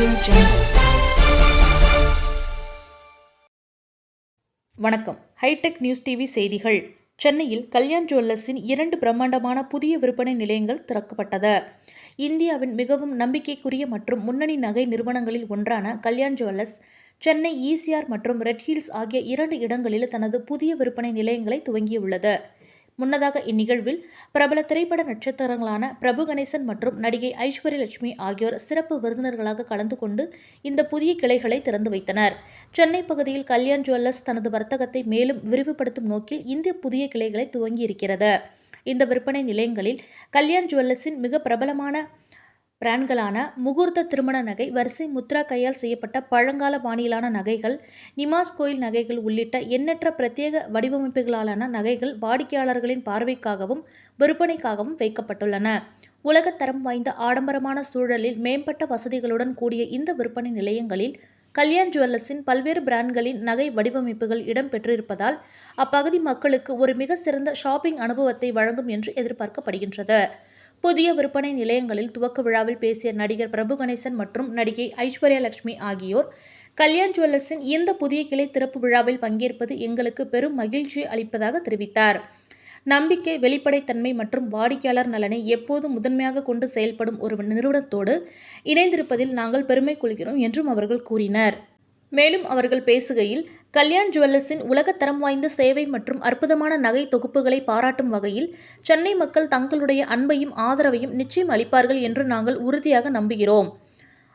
Audio வணக்கம் hitech news TV செய்திகள். சென்னையில் கல்யாண் ஜுவல்லர்ஸின் இரண்டு பிரம்மாண்டமான புதிய விற்பனை நிலையங்கள் திறக்கப்பட்டது. இந்தியாவின் மிகவும் நம்பிக்கைக்குரிய மற்றும் முன்னணி நகை நிறுவனங்களில் ஒன்றான கல்யாண் ஜுவல்லர்ஸ் சென்னை ஈசிஆர் மற்றும் ரெட் ஹில்ஸ் ஆகிய இரண்டு இடங்களில் தனது புதிய விற்பனை நிலையங்களை துவங்கியுள்ளது. முன்னதாக இந்நிகழ்வில் பிரபல திரைப்பட நட்சத்திரங்களான பிரபு கணேசன் மற்றும் நடிகை ஐஸ்வர்ய லட்சுமி ஆகியோர் சிறப்பு விருந்தினர்களாக கலந்து கொண்டு இந்த புதிய கிளைகளை திறந்து வைத்தனர். சென்னை பகுதியில் கல்யாண் ஜுவல்லர்ஸ் தனது வர்த்தகத்தை மேலும் விரிவுபடுத்தும் நோக்கில் இந்த புதிய கிளைகளை துவங்கியிருக்கிறது. இந்த விற்பனை நிலையங்களில் கல்யாண் ஜுவல்லர்ஸின் மிக பிரபலமான பிராண்ட்களான முகூர்த்த திருமண நகை வரிசை முத்ரா கையால் செய்யப்பட்ட பழங்கால பாணியிலான நகைகள் நிமாஸ் கோயில் நகைகள் உள்ளிட்ட எண்ணற்ற பிரத்யேக வடிவமைப்புகளாலான நகைகள் வாடிக்கையாளர்களின் பார்வைக்காகவும் விற்பனைக்காகவும் வைக்கப்பட்டுள்ளன. உலகத்தரம் வாய்ந்த ஆடம்பரமான சூழலில் மேம்பட்ட வசதிகளுடன் கூடிய இந்த விற்பனை நிலையங்களில் கல்யாண் ஜுவல்லர்ஸின் பல்வேறு பிராண்ட்களின் நகை வடிவமைப்புகள் இடம்பெற்றிருப்பதால் அப்பகுதி மக்களுக்கு ஒரு மிக சிறந்த ஷாப்பிங் அனுபவத்தை வழங்கும் என்று எதிர்பார்க்கப்படுகின்றது. புதிய விற்பனை நிலையங்களில் துவக்க விழாவில் பேசிய நடிகர் பிரபு கணேசன் மற்றும் நடிகை ஐஸ்வர்யா லட்சுமி ஆகியோர் கல்யாண் ஜுவல்லர்ஸின் இந்த புதிய கிளை திறப்பு விழாவில் பங்கேற்பது எங்களுக்கு பெரும் மகிழ்ச்சியை அளிப்பதாக தெரிவித்தார். நம்பிக்கை வெளிப்படைத்தன்மை மற்றும் வாடிக்கையாளர் நலனை எப்போதும் முதன்மையாக கொண்டு செயல்படும் ஒரு நிறுவனத்தோடு இணைந்திருப்பதில் நாங்கள் பெருமை கொள்கிறோம் என்றும் அவர்கள் கூறினர். மேலும் அவர்கள் பேசுகையில் கல்யாண் ஜுவல்லர்ஸின் உலகத்தரம் வாய்ந்த சேவை மற்றும் அற்புதமான நகை தொகுப்புகளை பாராட்டும் வகையில் சென்னை மக்கள் தங்களுடைய அன்பையும் ஆதரவையும் நிச்சயம் அளிப்பார்கள் என்று நாங்கள் உறுதியாக நம்புகிறோம்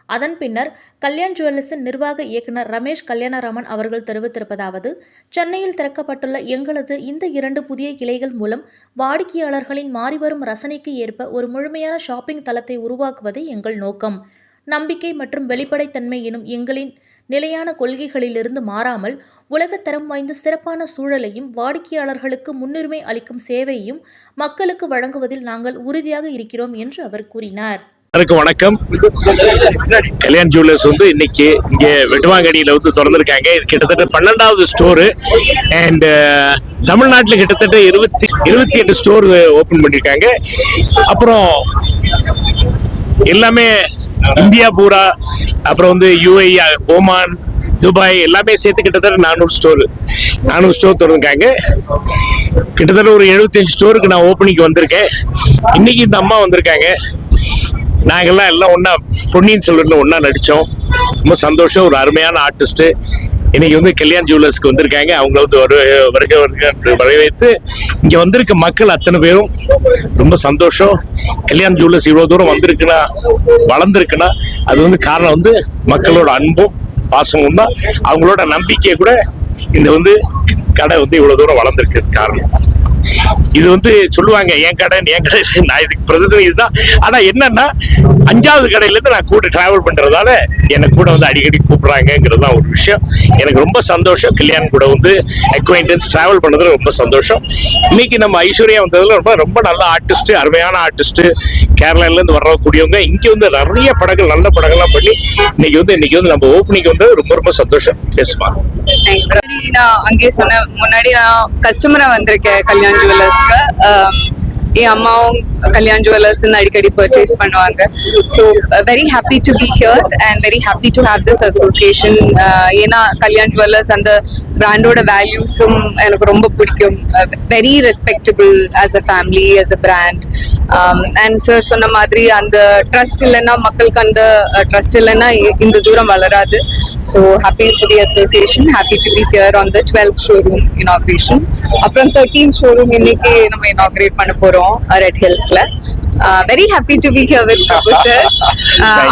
அதன் பின்னர் கல்யாண் ஜுவல்லர்ஸின் நிர்வாக இயக்குனர் ரமேஷ் கல்யாணராமன் அவர்கள் தெரிவித்திருப்பதாவது சென்னையில் திறக்கப்பட்டுள்ள எங்களது இந்த இரண்டு புதிய கிளைகள் மூலம் வாடிக்கையாளர்களின் மாறிவரும் ரசனைக்கு ஏற்ப ஒரு முழுமையான ஷாப்பிங் தளத்தை உருவாக்குவதே எங்கள் நோக்கம். நம்பிக்கை மற்றும் வெளிப்படைத்தன்மை எனும் எங்களின் நிலையான கொள்கைகளிலிருந்து மாறாமல் உலகத்தரம் வாய்ந்த சிறப்பான சூழலையும் வாடிக்கையாளர்களுக்கு முன்னுரிமை அளிக்கும் சேவையையும் மக்களுக்கு வழங்குவதில் நாங்கள் உறுதியாக இருக்கிறோம் என்று அவர் கூறினார். எல்லாருக்கும் வணக்கம். கல்யாண் ஜுவல்லர்ஸ் வந்து இன்னைக்கு இங்கே வெட்டுவாங்கடியில் வந்து திறந்திருக்காங்க. இது கிட்டத்தட்ட பன்னெண்டாவது ஸ்டோரு அண்ட் uh, தமிழ்நாட்டில் கிட்டத்தட்ட இருபத்தி இருபத்தி எட்டு ஸ்டோர் ஓப்பன் பண்ணியிருக்காங்க அப்புறம் எல்லாமே இந்தியா பூரா அப்புறம் வந்து யூஏ ஓமான் துபாய் எல்லாமே சேர்த்து கிட்டத்தட்ட நானூறு ஸ்டோர் நானூறு ஸ்டோர் திறந்துருக்காங்க. கிட்டத்தட்ட ஒரு எழுபத்தஞ்சு ஸ்டோருக்கு நான் ஓப்பனிங் வந்திருக்கேன். இன்னைக்கு இந்த அம்மா வந்திருக்காங்க. நாங்கெல்லாம் எல்லாம் ஒன்றா பொன்னியின் செல்வனில் ஒன்றா நடித்தோம் ரொம்ப சந்தோஷம் ஒரு அருமையான ஆர்டிஸ்ட்டு இன்னைக்கு வந்து கல்யாண் ஜுவல்லர்ஸ்க்கு வந்திருக்காங்க. அவங்கள வந்து ஒரு வருக வருக வரவேற்று இங்கே வந்திருக்க மக்கள் அத்தனை பேரும் ரொம்ப சந்தோஷம். கல்யாண் ஜுவல்லர்ஸ் இவ்வளோ தூரம் வந்திருக்குன்னா வளர்ந்துருக்குன்னா அது வந்து காரணம் வந்து மக்களோட அன்பும் பாசமும் தான். அவங்களோட நம்பிக்கையை கூட இந்த வந்து கடை வந்து இவ்வளோ தூரம் வளர்ந்துருக்கு காரணம். இது வந்து சொல்லுவாங்க என் கடை என் கடை. நான் இதுக்கு பிரதிநிதி இதுதான். ஆனால் என்னன்னா அஞ்சாவது கடையிலேருந்து நான் கூட டிராவல் பண்றதால என்னை கூட வந்து அடிக்கடி கூப்பிட்றாங்கங்கிறது தான் ஒரு விஷயம். எனக்கு ரொம்ப சந்தோஷம். கல்யாண் கூட வந்து அக்வைண்டன்ஸ் டிராவல் பண்ணதுல ரொம்ப சந்தோஷம். இன்னைக்கு நம்ம ஐஸ்வர்யா வந்ததுல ரொம்ப ரொம்ப நல்ல ஆர்டிஸ்ட் அருமையான ஆர்டிஸ்ட் கேரளால இருந்து வரக்கூடியவங்க இங்கே வந்து நிறைய படங்கள் நல்ல படங்கள்லாம் பண்ணி இன்னைக்கு வந்து இன்னைக்கு வந்து நம்ம ஓப்பனிங் வந்தது ரொம்ப ரொம்ப சந்தோஷம். பேசுமா நான் அங்கேயே சொன்னேன் முன்னாடி நான் கஸ்டமராக வந்திருக்கேன் கல்யாண் ஜுவல்லர்ஸ்க்கு என் அம்மாவும் கல்யாண் ஜுவல்லர்ஸ் அடிக்கடி பர்ச்சேஸ் பண்ணுவாங்க. So very happy to be here and very happy to have this association ஏன்னா கல்யாண் ஜுவல்லர்ஸ் அந்த பிராண்டோட வேல்யூஸும் எனக்கு ரொம்ப பிடிக்கும். Very respectable as a family as a brand and sir சொன்ன மாதிரி அந்த ட்ரஸ்ட் இல்லைன்னா மக்களுக்கு அந்த uh, ட்ரஸ்ட் இல்லைன்னா இந்த தூரம் வளராது. So happy to the association happy to be here on the twelfth showroom inauguration அப்புறம் தேர்ட்டீன் ஷோரூம் இன்னைக்கு நம்ம இனாக்ரேட் பண்ண போறோம் ரெட் ஹில்ஸ்ல very happy to be here with Prabhu sir.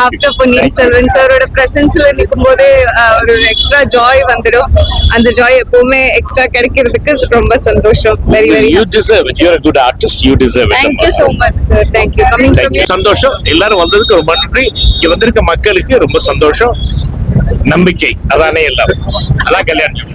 After Ponniyin Selvan சாரோட பிரசன்ஸ்ல நிற்கும் போது ஒரு எக்ஸ்ட்ரா ஜாய் வந்துடும். அந்த ஜாய் எப்பவுமே எக்ஸ்ட்ரா கிடைக்கிறதுக்கு ரொம்ப சந்தோஷம். Very very you deserve it your good artist you deserve thank you so much sir thank you coming Thank you. சந்தோஷம். எல்லாரும் வந்ததுக்கு ரொம்ப நன்றி. இங்க வந்திருக்க மக்களுக்கு ரொம்ப சந்தோஷம். நம்பிக்கை. அதானே எல்லாரும் அதான் கல்யாணம்.